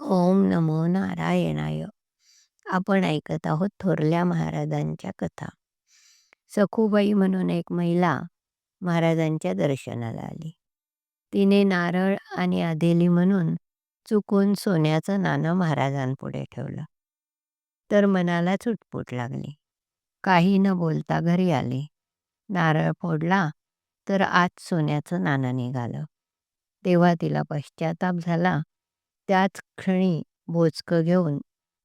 ओम नमो नारायणाय. आपण ऐकत आहोत थोरल्या महाराजांच्या कथा. सखूबाई म्हणून एक महिला महाराजांच्या दर्शनाला आली. तिने नारळ आणि आधेली म्हणून चुकून सोन्याचं नाणं महाराजांपुढे ठेवलं. तर मनाला चुटपुट लागली. काही न बोलता घरी आली. नारळ फोडला तर आत सोन्याचं नाणं निघालं. तेव्हा तिला पश्चाताप झाला. त्याच क्षणी बोचकं घेऊन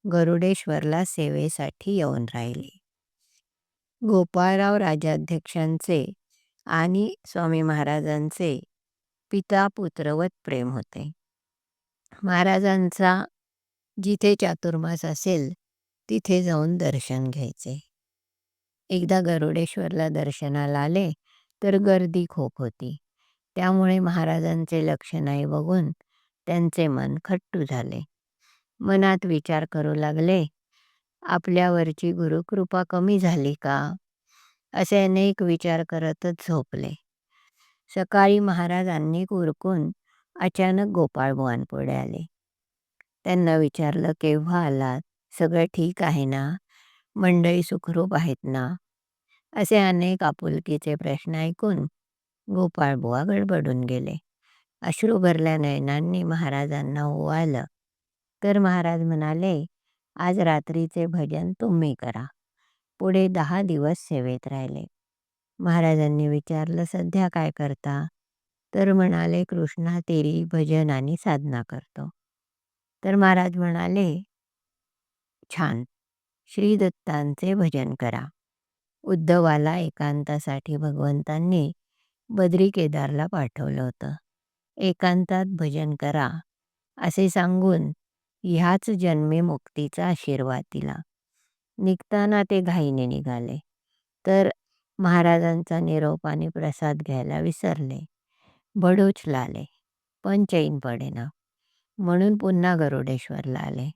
गरुडेश्वरला सेवेसाठी येऊन राहिली. गोपाळराव राजाध्यक्षांचे आणि स्वामी महाराजांचे पिता पुत्रवत प्रेम होते. महाराजांचा जिथे चातुर्मास असेल तिथे जाऊन दर्शन घ्यायचे. एकदा गरुडेश्वरला दर्शनाला आले तर गर्दी खूप होती. त्यामुळे महाराजांचे लक्ष नाही बघून त्यांचे मन खट्टू झाले. मनात विचार करू लागले आपल्यावरची गुरुकृपा कमी झाली का? असे अनेक विचार करतच झोपले. सकाळी महाराजांनी उरकून अचानक गोपाळबुवांपुढे आले. त्यांना विचारलं केव्हा आलात? सगळं ठीक आहे ना? मंडळी सुखरूप आहेत ना? असे अनेक आपुलकीचे प्रश्न ऐकून गोपाळबुवा गडबडून गेले. अश्रू भरल्या नयनांनी महाराजांना हो ओवाळलं तर महाराज म्हणाले आज रात्रीचे भजन तुम्ही करा. पुढे दहा दिवस सेवेत राहिले. महाराजांनी विचारलं सध्या काय करता? तर म्हणाले कृष्णा तेरी भजन आणि साधना करतो. तर महाराज म्हणाले छान. श्री दत्तांचे भजन करा. उद्धवाला एकांतासाठी भगवंतांनी बद्री केदारला पाठवलं होतं. एकांतात भजन करा असे सांगून ह्याच जन्मे मुक्तीचा आशीर्वाद दिला. निघताना ते घाईने निघाले तर महाराजांचा निरोप आणि प्रसाद घ्यायला विसरले. बडोचला आले पण चैन पडेना म्हणून पुन्हा गरुडेश्वरला आले.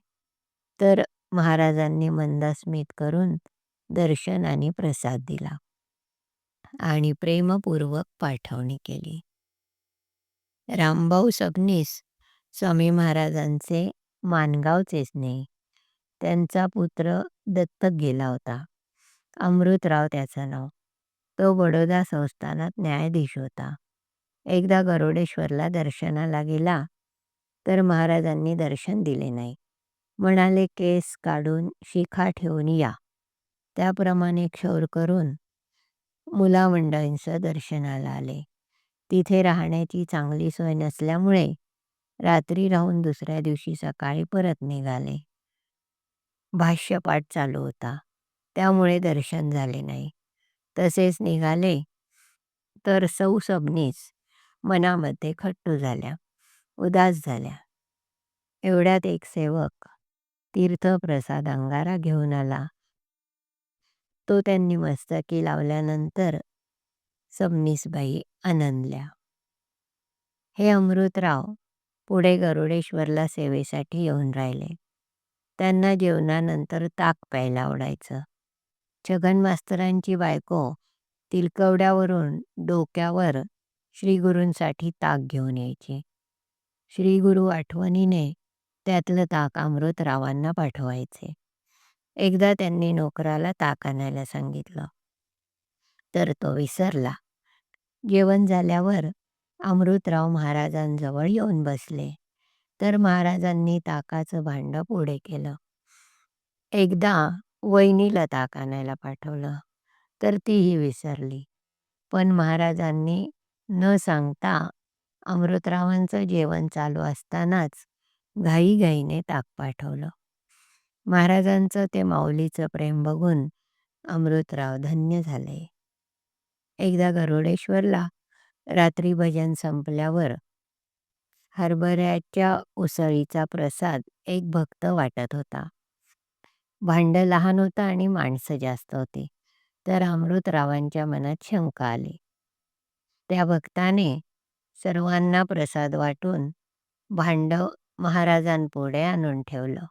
तर महाराजांनी मंदास्मित करून दर्शन आणि प्रसाद दिला आणि प्रेमपूर्वक पाठवणी केली. रामभाऊ सबनीस स्वामी महाराजांचे मानगावचेच नाही त्यांचा पुत्र दत्तक गेला होता. अमृतराव त्याचं नाव. तो बडोदा संस्थानात न्यायाधीश होता. एकदा गरुडेश्वरला दर्शनाला गेला तर महाराजांनी दर्शन दिले नाही. म्हणाले केस काढून शिखा ठेवून या. त्याप्रमाणे क्षौर करून मुलामंडळींचं दर्शनाला आले. तिथे राहण्याची चांगली सोय नसल्यामुळे रात्री राहून दुसऱ्या दिवशी सकाळी परत निघाले. भाष्यपाठ चालू होता. त्यामुळे दर्शन झाले नाही. तसेच निघाले तर सौ सबनीस मनामध्ये खट्टू झाल्या उदास झाल्या. एवढ्यात एक सेवक तीर्थप्रसाद अंगारा घेऊन आला. तो त्यांनी मस्तकी लावल्यानंतर सबनीसबाई आनंदल्या. हे अमृतराव पुढे गरुडेश्वरला सेवेसाठी येऊन राहिले. त्यांना जेवणानंतर ताक प्यायला आवडायचं. छगन मास्तरांची बायको तिलकवड्यावरून डोक्यावर श्रीगुरूंसाठी ताक घेऊन यायची. श्रीगुरू आठवणीने त्यातलं ताक अमृतरावांना पाठवायचे. एकदा त्यांनी नोकराला ताक आणायला सांगितलं. तर तो विसरला. जेवण झाल्यावर अमृतराव महाराजांजवळ येऊन बसले. तर महाराजांनी ताकाचं भांडं पुढे केलं. एकदा वहिनीला ताक आणायला पाठवलं तर तीही विसरली. पण महाराजांनी न सांगता अमृतरावांचं जेवण चालू असतानाच घाईघाईने ताक पाठवलं. महाराजांचं ते माऊलीचं प्रेम बघून अमृतराव धन्य झाले. एकदा गरुडेश्वरला रात्री भजन संपल्यावर हरभऱ्याच्या उसळीचा प्रसाद एक भक्त वाटत होता. भांडं लहान होतं आणि माणसं जास्त होती. तर अमृतरावांच्या मनात शंका आली. त्या भक्ताने सर्वांना प्रसाद वाटून भांडं महाराजांपुढे आणून ठेवलं.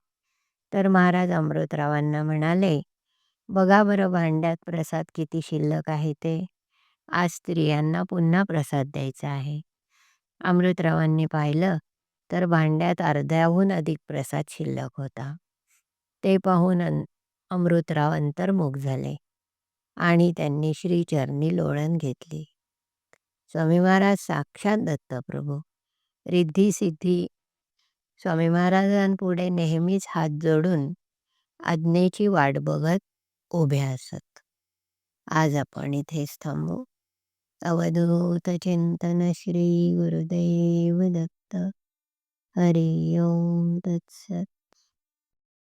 तर महाराज अमृतरावांना म्हणाले बघा बरं भांड्यात प्रसाद किती शिल्लक आहे ते. आज स्त्रियांना पुन्हा प्रसाद द्यायचा आहे. अमृतरावांनी पाहिलं तर भांड्यात अर्ध्याहून अधिक प्रसाद शिल्लक होता. ते पाहून अन अमृतराव अंतर्मुख झाले आणि त्यांनी श्रीचरणी लोळण घेतली. स्वामी महाराज साक्षात दत्तप्रभू. रिद्धी सिद्धी. स्वामी महाराजांपुढे नेहमीच हात जोडून आज्ञेची वाट बघत उभे असत. आज आपण इथेच थांबू. अवधूत चिंतन श्री गुरुदेव दत्त। हरि ओम तत्सत।